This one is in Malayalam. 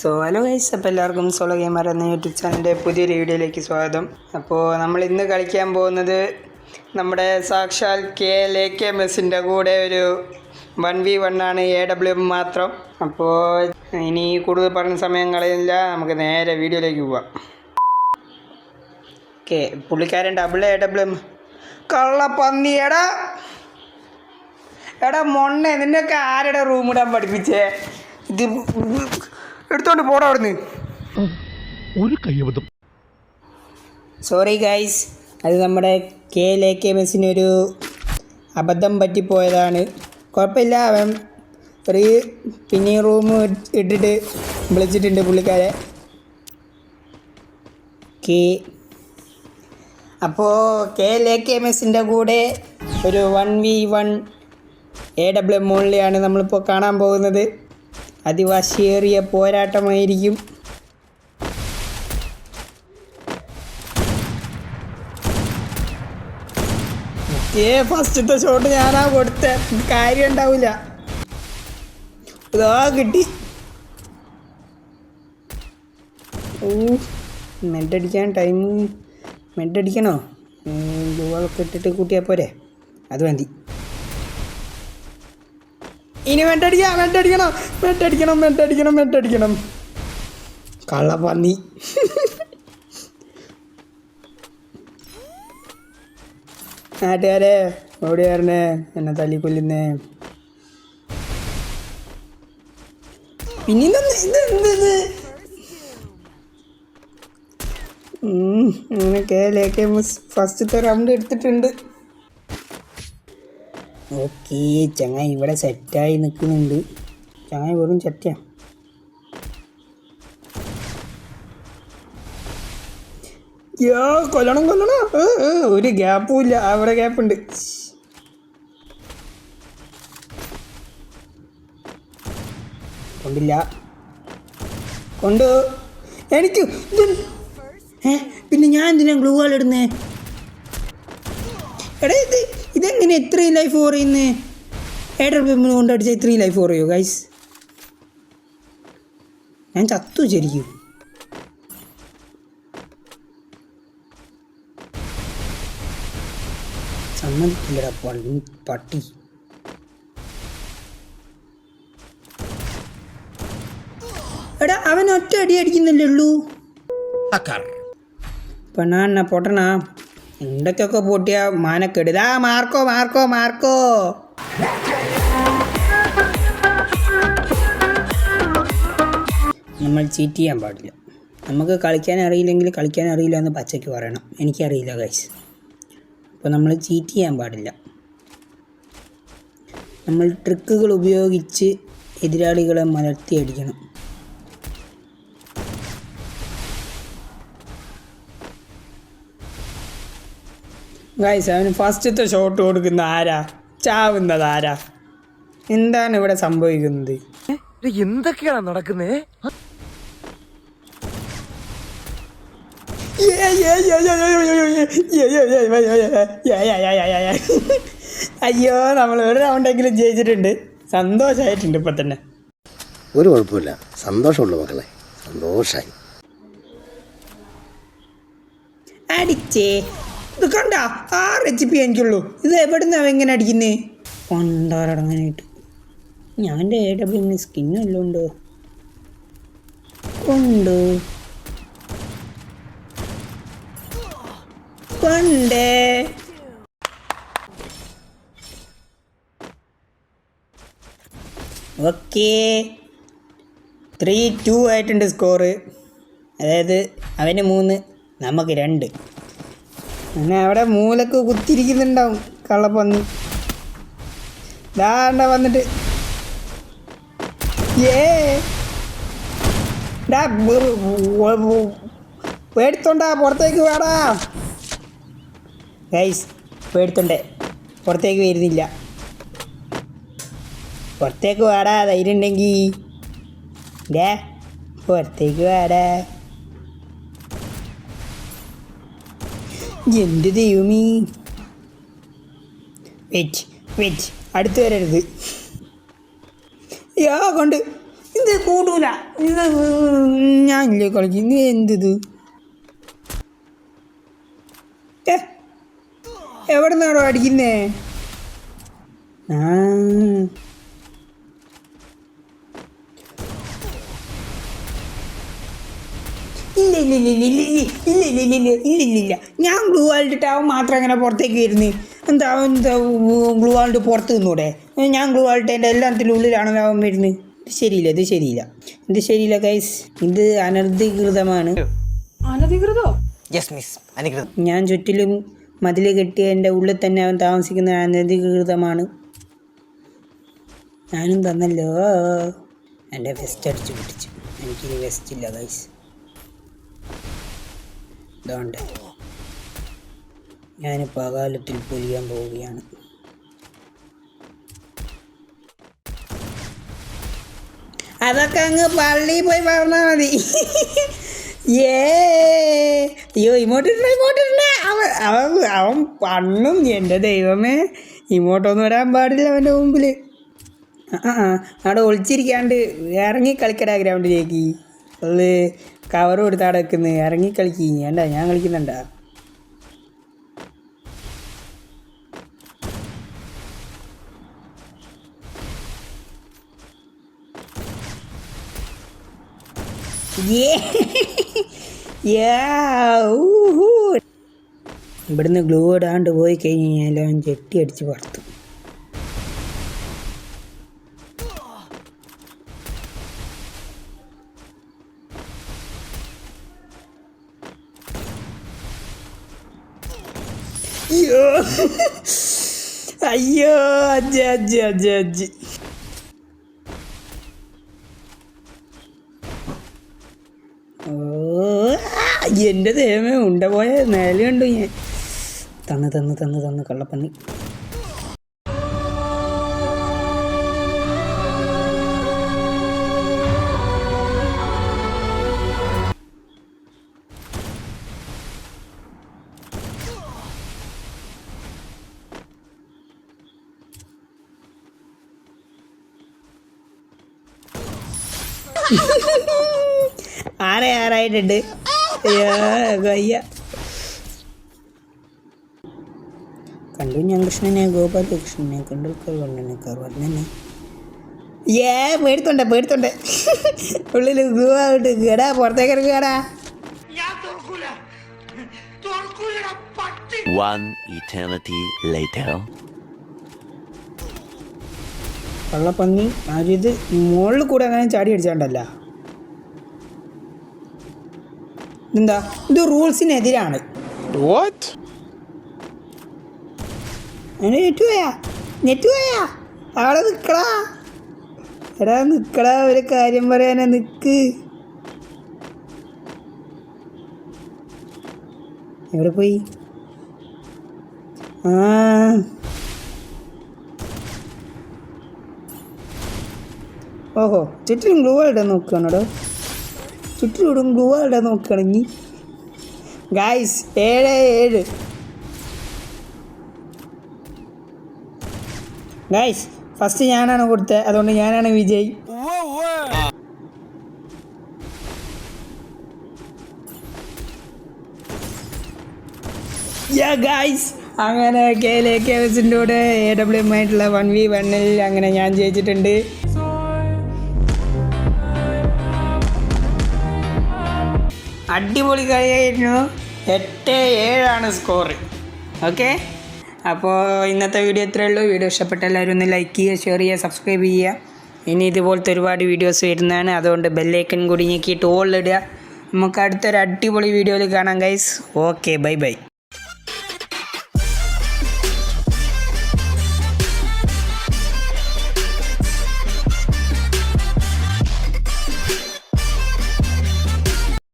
സോ ഹലോ ഗൈസ് അപ്പോൾ എല്ലാവർക്കും സോളോ ഗെയിമർ എന്ന യൂട്യൂബ് ചാനലിന്റെ പുതിയൊരു വീഡിയോയിലേക്ക് സ്വാഗതം. അപ്പോൾ നമ്മൾ ഇന്ന് കളിക്കാൻ പോകുന്നത് നമ്മുടെ സാക്ഷാൽ കെ എൽ എ കെ മെസ്സിന്റെ കൂടെ ഒരു വൺ വി വൺ ആണ് എ ഡബ്ല്യു എം മാത്രം. അപ്പോൾ ഇനി കൂടുതൽ പറഞ്ഞ സമയം കളയില്ല നമുക്ക് നേരെ വീഡിയോയിലേക്ക് പോവാം. ഓക്കെ പുള്ളിക്കാരൻ ഡബിൾ എ ഡബ്ല്യു എം കള്ള പന്നി എടാ. എടാ മൊണ്ണ നിന്നൊക്കെ ആരുടെ റൂം ഇടാൻ പഠിപ്പിച്ചേ? ഇത് എടുത്തോണ്ട് പോടാ അവിടുന്ന്. ഒരു കയ്യബദ്ധം. സോറി ഗൈസ് അത് നമ്മുടെ കെ എൽ എ കെ മെസ്സിനൊരു അബദ്ധം പറ്റിപ്പോയതാണ്. കുഴപ്പമില്ല അവൻ ഒരു പിന്നെ റൂം ഇട്ടിട്ട് വിളിച്ചിട്ടുണ്ട് പുള്ളിക്കാരെ. കെ അപ്പോൾ കെ എൽ എ കെ മെസ്സിന്റെ കൂടെ ഒരു one V one A W M ഓൺലിയാണ് നമ്മളിപ്പോൾ കാണാൻ പോകുന്നത്. അതിവാശിയേറിയ പോരാട്ടമായിരിക്കും. ഏ ഫസ്റ്റത്തെ ഷോട്ട് ഞാനാ കൊടുത്ത. കാര്യം ഉണ്ടാവില്ല ഇതാ കിട്ടി. ഓ മെഡടിക്കാൻ ടൈം മെഡടിക്കണോ ബോളൊക്കെ ഇട്ടിട്ട് കൂട്ടിയാൽ പോരെ? അത് മതി. ഇനി മെഡടിക്കാം മെഡടിക്കണം മെഡടിക്കണം മെഡടിക്കണം കള്ള പന്നി നാട്ടുകാരെ ഓടിയാറിനെ എന്നെ തല്ലിക്കൊല്ലുന്നേ. പിന്നെ ഇത് എന്ത് ഇത്? ഉം, അങ്ങനെ കേലേക്ക് ഫസ്റ്റത്തെ റൗണ്ട് എടുത്തിട്ടുണ്ട്. ഓക്കെ ചങ്ങായി ഇവിടെ സെറ്റായി നിൽക്കുന്നുണ്ട് ചങ്ങായി വെറും സെറ്റാ യോ കൊല്ലണം കൊല്ലണം. ഒരു ഗ്യാപ്പും ഇല്ല. അവിടെ ഗ്യാപ്പുണ്ട് കൊണ്ടില്ല. കൊണ്ട്? എനിക്ക് പിന്നെ ഞാൻ എന്തിനാ ഗ്ലൂ വാൾ ഇടുന്നേ എടാ ഇത് ഇതെങ്ങനെ ഇത്രയും ലൈഫ് കുറയുന്നേ ഏട്ടർ പെമ്പിൾ കൊണ്ടടിച്ച ഇത്രയും ലൈഫ് കുറയോ ഗൈസ് ഞാൻ ചത്തു ശരിക്കും സമ്മതിക്കില്ലടാ പള്ളി പട്ടി. എടാ അവൻ ഒറ്റ അടി അടിക്കുന്നില്ലേ ഉള്ളൂ? പെണ്ണാണ്ണ പൊട്ടണ എന്തൊക്കെയൊക്കെ പൊട്ടിയ? മാനക്കെടുതാ മാർക്കോ മാർക്കോ മാർക്കോ. നമ്മൾ ചീറ്റ് ചെയ്യാൻ പാടില്ല. നമുക്ക് കളിക്കാൻ അറിയില്ലെങ്കിൽ കളിക്കാൻ അറിയില്ല എന്ന് പച്ചയ്ക്ക് പറയണം. എനിക്കറിയില്ല കൈസ് അപ്പോൾ നമ്മൾ ചീറ്റ് ചെയ്യാൻ പാടില്ല. നമ്മൾ ട്രിക്കുകൾ ഉപയോഗിച്ച് എതിരാളികളെ മലർത്തി ഗൈസ് അവന് ഫസ്റ്റത്തെ ഷോട്ട് കൊടുക്കുന്ന ആരാ? ചാവുന്നത് ആരാ? എന്താണ് ഇവിടെ സംഭവിക്കുന്നത്? എന്തൊക്കെയാണ് നടക്കുന്നേ? അയ്യോ നമ്മൾ ഒരു റൗണ്ടെങ്കിലും ജയിച്ചിട്ടുണ്ട്. സന്തോഷമായിട്ടുണ്ട് ഇപ്പൊ തന്നെ. ഒരു കുഴപ്പമില്ല. സന്തോഷമുള്ള മക്കളെ. സന്തോഷായി. അടിച്ചേ. ഇത് കണ്ട? ആറ് എച്ച് പി എനിക്കുള്ളൂ. ഇത് എവിടുന്ന് അവ എങ്ങനെ അടിക്കുന്നേ? പണ്ടാറടങ്ങാനായിട്ട് ഞാൻ എന്റെ എ ഡബ്ല്യു സ്കിന്നല്ലോ ഉണ്ടോ ഉണ്ട്. കൊണ്ടേ? ഓക്കേ. ത്രീ ടു ആയിട്ടുണ്ട് സ്കോറ് അതായത് അവന് മൂന്ന് നമുക്ക് രണ്ട്. അങ്ങനെ അവിടെ മൂലക്ക് കുത്തിരിക്കുന്നുണ്ടാവും കള്ളപ്പന്നി. ദാണ്ട വന്നിട്ട്. ഏ. പേടിത്തോണ്ടാ പുറത്തേക്ക് വേടാ. ഗൈസ് പേടിത്തോണ്ടേ. പുറത്തേക്ക് വരുന്നില്ല. പുറത്തേക്ക് വേടാ ധൈര്യം ഉണ്ടെങ്കിൽ പുറത്തേക്ക് വാടാ. എന്ത് ദൈവമീ? വെച്ച് വെച്ച് അടുത്ത് വരരുത്. യാ കൊണ്ട്. ഇത് കൂടൂല. ഇത് ഞാനില്ലേ കളിക്കും. ഇത് എന്തിത്? എവിടെ നിന്നാണോ അടിക്കുന്നേ? ആ. ഇല്ല ഇല്ല ഇല്ല ഇല്ല ഇല്ല ഇല്ല ഇല്ല ഇല്ല ഇല്ല ഇല്ല ഇല്ല ഇല്ല ഞാൻ ഗ്ലൂ ആൾട്ടിട്ട് അവൻ മാത്രം അങ്ങനെ പുറത്തേക്ക് വരുന്നു എന്താ അവൻ എന്താ ഗ്ലൂ വാൾഡ് പുറത്ത് നിന്നൂടെ ഞാൻ ഗ്ലൂ എന്റെ എല്ലാത്തിന്റെ ഉള്ളിലാണല്ലോ അവൻ വരുന്നത് ഇത് ശരിയില്ല ഇത് ശരിയില്ല ഇത് ശരിയില്ല ഗൈസ് ഇത് അനധികൃതമാണ് യെസ് മിസ് ഞാൻ ചുറ്റിലും മതിൽ കെട്ടിയ എന്റെ ഉള്ളിൽ തന്നെ അവൻ താമസിക്കുന്ന അനധികൃതമാണ് ഞാനും തന്നല്ലോ എന്റെ വെസ്റ്റ് അടിച്ചു പിടിച്ചു എനിക്കിനി വെസ്റ്റ് ഇല്ല ഗൈസ് ഇതുകൊണ്ട് ഞാനിപ്പോൾ അകാലത്തിൽ പൊലിയാൻ പോവുകയാണ്. അതൊക്കെ അങ്ങ് പള്ളിയിൽ പോയി പറഞ്ഞാൽ മതി. ഏ അയ്യോ ഇങ്ങോട്ടിരുന്ന ഇങ്ങോട്ടിരുന്ന. അവൻ അവൻ അവൻ പണ്ണും എന്റെ ദൈവമേ. ഇങ്ങോട്ടൊന്നും വരാൻ പാടില്ല അവന്റെ മുമ്പിൽ ആ. അവിടെ ഒളിച്ചിരിക്കാണ്ട് ഇറങ്ങി കളിക്കടാ ഗ്രൗണ്ടിലേക്ക്. അത് കവർ കൊടുത്ത് അവിടെ വെക്കുന്നത് ഇറങ്ങി കളിക്കി വേണ്ട ഞാൻ കളിക്കുന്നുണ്ടാ? ഇവിടുന്ന് ഗ്ലൂ ഇടാണ്ട് പോയി കഴിഞ്ഞാൽ ഞാൻ ജെട്ടി അടിച്ച് പുറത്തു. അയ്യോ. അയ്യോ അജ്ജ അജ്ജ അജ്ജ ഓ എന്റെ ദൈവമേ ഉണ്ട പോയ നേല കണ്ടു ഞാൻ? തന്ന് തന്ന് തന്ന് തന്ന് കള്ളപ്പന്നി. ആരെ ആറായിട്ടുണ്ട് അയ്യ കണ്ടു ഞാൻ കൃഷ്ണനെ ഗോപാലകൃഷ്ണനെ കണ്ടു കണ്ടെ കർവർണനെ ഏ പേടുത്തുണ്ട് പേടുത്തുണ്ട്. ഉള്ളിൽ ഗുവാട്ട് കേടാ പുറത്തേക്ക് ഇറങ്ങാടാ One eternity later. കള്ളപ്പന്നി ആരും ഇത് മുകളിൽ കൂടെ അങ്ങനെ ചാടി അടിച്ചാണ്ടല്ല? എന്താ ഇത് റൂൾസിനെതിരാണ്. നെറ്റ് പോയാ നെറ്റ് പോയാ അവിടെ നിക്കടാ. എടാ നിക്കടാ ഒരു കാര്യം പറയാനാ നിക്ക്. എവിടെ പോയി? ആ. ഓഹോ ചുറ്റിലും ഗ്ലൂ ഇടാൻ നോക്കുകയാണോടോ? ചുറ്റിലൂടും ഗ്ലൂ ഇടാൻ നോക്കുകയാണെങ്കിൽ ഗായ്സ് ഏഴ് ഏഴ്. ഗായ്സ് ഫസ്റ്റ് ഞാനാണ് കൊടുത്തത് അതുകൊണ്ട് ഞാനാണ് വിജയ്. ഗായ്സ് അങ്ങനെ കെ എൽ കെ എസിന്റെ കൂടെ എ ഡബ്ല്യു എം ആയിട്ടുള്ള വൺ വി വണ്ണിൽ അങ്ങനെ ഞാൻ ജയിച്ചിട്ടുണ്ട്. അടിപൊളി കളിയായിരുന്നു. എട്ട് ഏഴാണ് സ്കോർ ഓക്കെ അപ്പോൾ ഇന്നത്തെ വീഡിയോ ഇത്രയേ ഉള്ളൂ. വീഡിയോ ഇഷ്ടപ്പെട്ട എല്ലാവരും ഒന്ന് ലൈക്ക് ചെയ്യുക ഷെയർ ചെയ്യുക സബ്സ്ക്രൈബ് ചെയ്യുക. ഇനി ഇതുപോലത്തെ ഒരുപാട് വീഡിയോസ് വരുന്നതാണ്. അതുകൊണ്ട് ബെല്ലൈക്കൻ കൂടി ഞെക്കിയിട്ട് ഇടുക. നമുക്ക് അടുത്തൊരു അടിപൊളി വീഡിയോയിൽ കാണാം ഗൈസ് ഓക്കെ ബൈ ബൈ